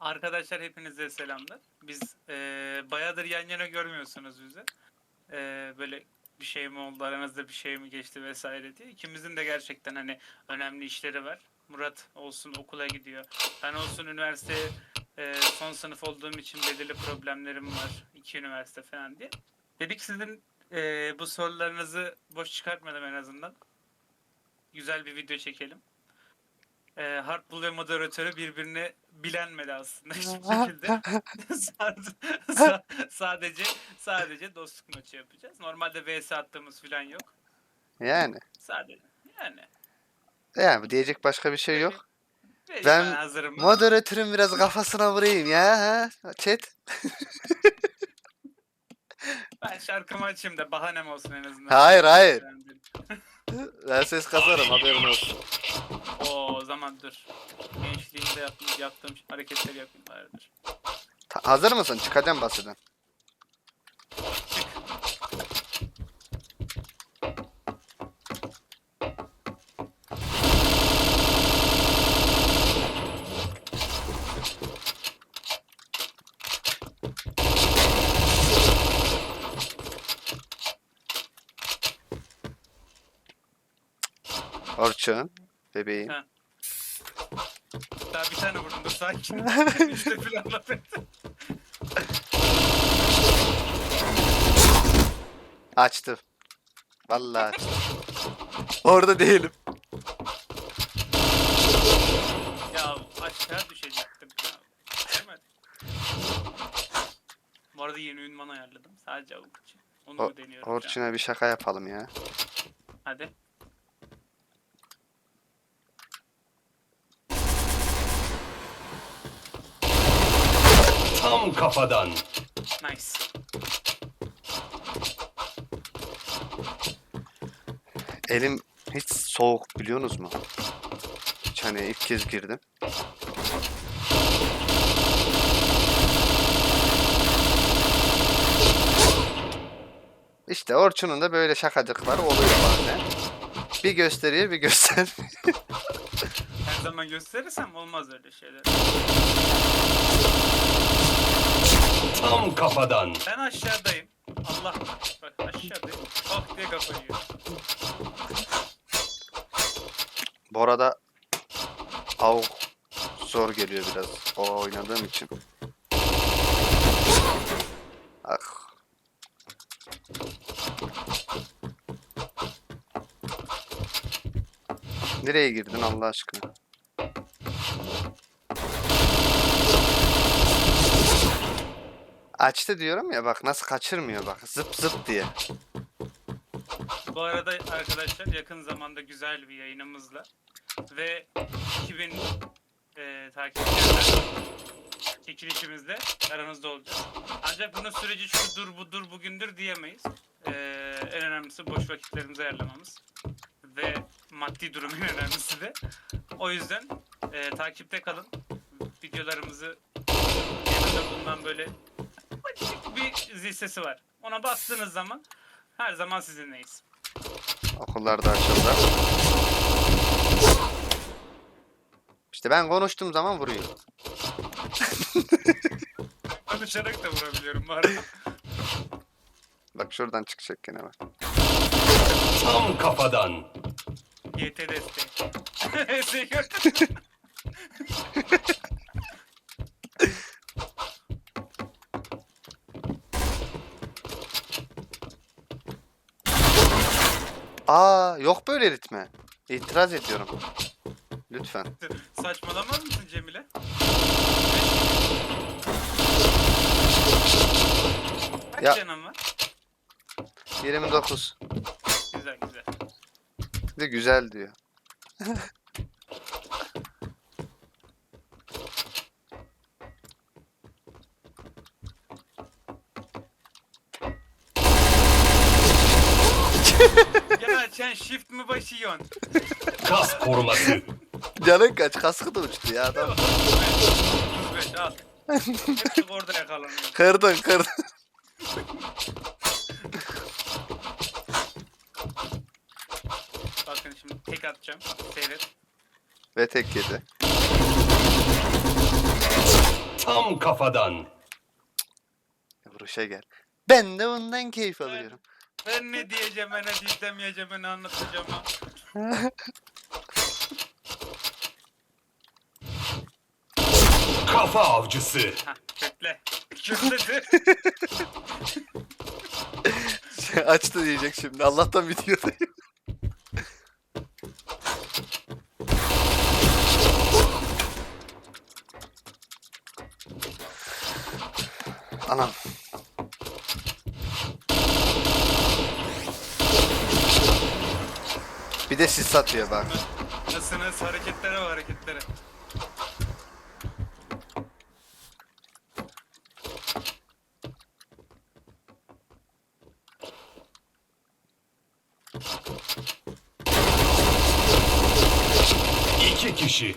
Arkadaşlar hepinize selamlar. Biz eee bayağıdır yan yana görmüyorsunuz bizi. Eee, böyle bir şey mi oldu aranızda bir şey mi geçti vesaire diye. İkimizin de gerçekten hani önemli işleri var. Murat olsun okula gidiyor. Ben olsun üniversite eee, son sınıf olduğum için belirli problemlerim var. İki üniversite falan diye. Dedik sizin eee, bu sorularınızı boş çıkartmadım en azından. Güzel bir video çekelim. E, Hardball ve moderatörü birbirine bilenmedi aslında hiçbir şekilde. sadece, sa- sadece dostluk maçı yapacağız. Normalde VS attığımız falan yok. Yani. Sadece yani. Yani diyecek başka bir şey yok. Ve Ben hazırım. Moderatörün biraz kafasına vurayım ya. Ha? Chat. Ben şarkımı açayım da bahanem olsun en azından. Hayır, hayır. Ben ses kasarım haberin olsun. Oo, o zaman dur. Gençliğimde yaptığım, yaptığım hareketleri yapayım bari dur. Ta- hazır mısın? Çıkacağım basıdan. Orçun, bebeğim. Ha. Daha bir tane vurdum dur sakin. işte ettim. Açtım. Vallahi açtım. Orada değilim. Ya aşağı düşecektim ya. Demedim. Bu arada yeni ünvan ayarladım. Sadece avuk için. Onu O- deniyorum şu an. Orçun'a bir şaka yapalım ya. Hadi. Tam kafadan. Nice. Elim hiç soğuk biliyorsunuz mu? Hiç hani ilk kez girdim. İşte Orçun'un da böyle şakacıkları oluyor bazen. Bir gösteriyor bir göster. Her zaman gösterirsem olmaz öyle şeyler. Tam kafadan. Ben aşağıdayım. Allah bak aşağıdayım. Bak diye kafayı yiyor. Bu arada av zor geliyor biraz o oynadığım için. Ah. Nereye girdin Allah aşkına? Açtı diyorum ya bak nasıl kaçırmıyor bak zıp zıp diye. Bu arada arkadaşlar yakın zamanda güzel bir yayınımızla ve 2000 e, takipçilerle çekilişimizle aranızda olacağız. Ancak bunun süreci şudur budur bugündür diyemeyiz. E, en önemlisi boş vakitlerimizi ayarlamamız ve maddi durum en önemlisi de. O yüzden e, takipte kalın. Videolarımızı yanında bulunan böyle zil sesi var. Ona bastığınız zaman her zaman sizinleyiz. Okullar da açıldı. İşte ben konuştuğum zaman vuruyor. Konuşarak da vurabiliyorum bu arada. Bak şuradan çıkacak gene bak. Tam kafadan. YT desteği. Desteği gördün mü? Aa yok böyle ritme. İtiraz ediyorum. Lütfen. Saçmalamaz mısın Cemile? Kaç Ya- canın var? 29. Güzel güzel. Bir de güzel diyor. ya sen shift mi başıyorsun? Kas koruması. Canın kaç? Kaskı da uçtu ya adam. 35 al. Hepsi orada yakalanıyor. Kırdın kırdın. Bakın şimdi tek atacağım. Seyret. Ve tek yedi. Tam kafadan. Vuruşa gel. Ben de ondan keyif alıyorum. Ben ne diyeceğim, ne diyemeyeceğim, ne anlatacağım ha. Kafa avcısı. Hah, kökle. Kökledi. Açtı diyecek şimdi. Allah'tan videodayım. Anam. De sis satıyor bak. Nasıl nasıl hareketlere var hareketlere. İki kişi.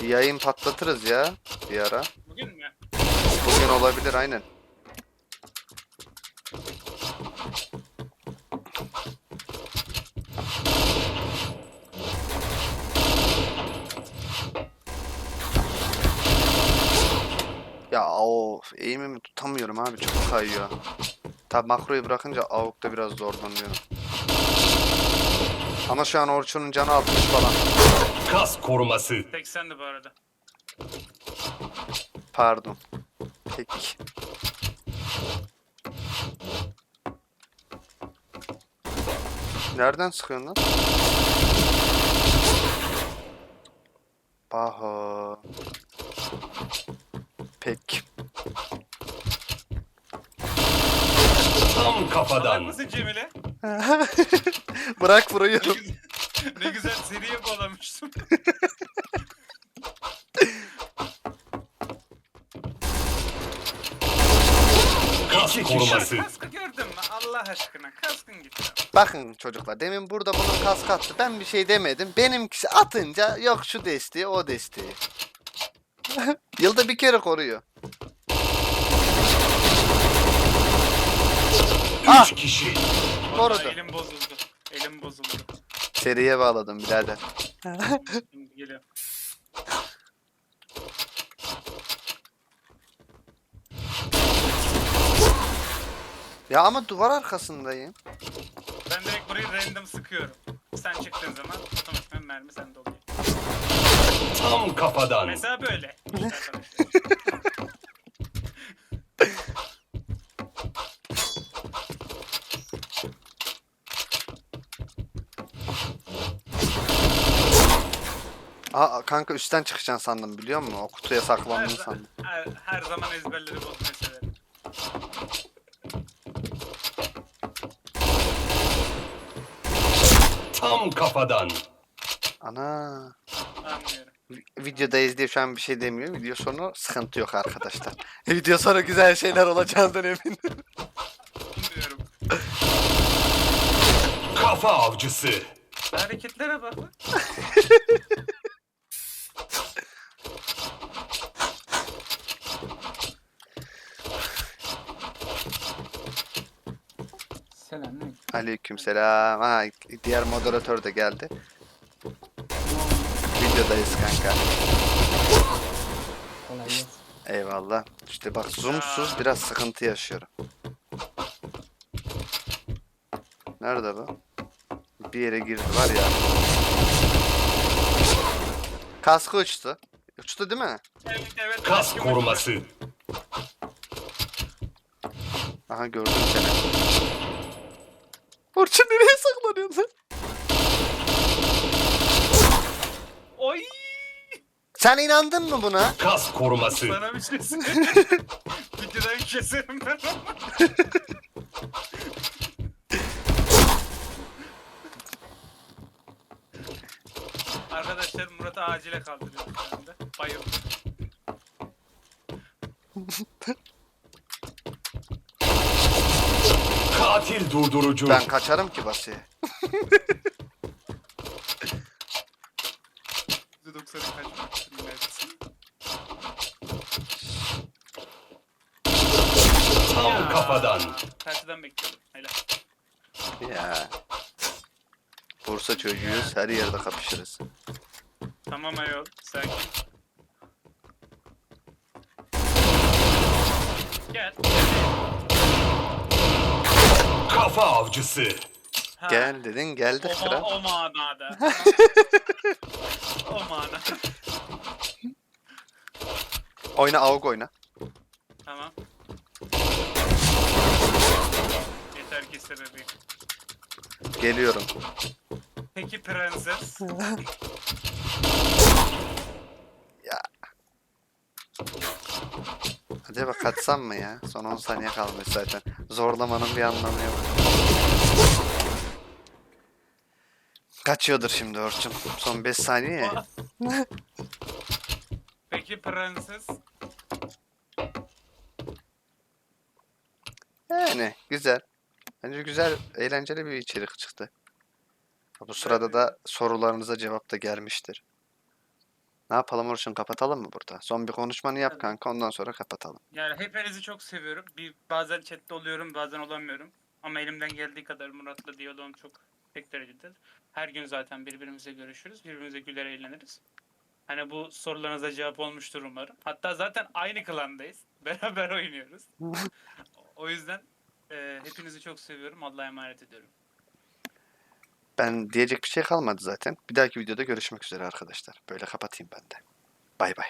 Bir yayın patlatırız ya bir ara. Bugün olabilir aynen. Ya of eğimimi tutamıyorum abi çok kayıyor. Tabi makroyu bırakınca avukta biraz zorlanıyorum. Ama şu an Orçun'un canı 60 falan. Kas koruması. 80'di bu arada. Pardon. Peki. Nereden sıkıyorsun lan? Baho. Peki. Tam Salak kafadan. mısın Cemile? Bırak vuruyorum. ne güzel seriye bağlamıştım. Kas koruması. Kaskı gördün mü? Allah aşkına kaskın gitti. Bakın çocuklar demin burada bunun kask attı. Ben bir şey demedim. Benimkisi atınca yok şu desteği o desteği. Yılda bir kere koruyor. Ah! Üç kişi. Korudu. Vallahi elim bozuldu. Elim bozuldu. Seriye bağladım birader. Şimdi geliyor. Ya ama duvar arkasındayım. Ben direkt burayı random sıkıyorum. Sen çıktığın zaman otomatikman mermi sende oluyor. Tam kafadan. Mesela böyle. Aa kanka üstten çıkacaksın sandım biliyor musun? O kutuya saklandın sandım. her, her zaman ezberleri bozmayı Tam kafadan. Ana. Anlıyorum. Vi- Videodayız diye şu an bir şey demiyor. Video sonu sıkıntı yok arkadaşlar. Video sonra güzel şeyler olacağından eminim. Kafa avcısı. Hareketlere bak. Selamünaleyküm. Aleykümselam. Ha diğer moderatör de geldi. Videodayız kanka. Kolay gelsin. Eyvallah. İşte bak zoomsuz biraz sıkıntı yaşıyorum. Nerede bu? Bir yere girdi var ya. Kaskı uçtu. Uçtu değil mi? Evet evet. Kas koruması. Aha gördüm seni. Orçun nereye saklanıyorsun lan? Oy! Sen inandın mı buna? Kas koruması. Sana bir şey söyleyeyim. Videodan keserim ben onu. Durdurucu. Ben kaçarım ki basiye. %90'ı kaçmak için neredesin? Tam kafadan. Karşıdan bekliyordum. Helal. Ya. Bursa çocuğuyuz. Her yerde kapışırız. Tamam ayol. Sakin. Gel. Kafa avcısı. Ha, Gel dedin geldik O, kral. o manada. o manada. Oyna avuk oyna. Tamam. Yeter ki sebebi. Geliyorum. Peki prenses. Hadi bak kaçsam mı ya? Son 10 saniye kalmış zaten. Zorlamanın bir anlamı yok. Kaçıyordur şimdi Orçun. Son 5 saniye ya. Peki prenses. Yani güzel. Bence güzel, eğlenceli bir içerik çıktı. Bu sırada da sorularınıza cevap da gelmiştir. Ne yapalım Orçun kapatalım mı burada? Son bir konuşmanı yap kanka ondan sonra kapatalım. Yani hepinizi çok seviyorum. Bir bazen chatte oluyorum, bazen olamıyorum. Ama elimden geldiği kadar Murat'la diyaloğum çok tek derecedir. Her gün zaten birbirimize görüşürüz, birbirimize güler eğleniriz. Hani bu sorularınıza cevap olmuştur umarım. Hatta zaten aynı klandayız. Beraber oynuyoruz. o yüzden e, hepinizi çok seviyorum. Allah'a emanet ediyorum. Ben diyecek bir şey kalmadı zaten. Bir dahaki videoda görüşmek üzere arkadaşlar. Böyle kapatayım ben de. Bay bay.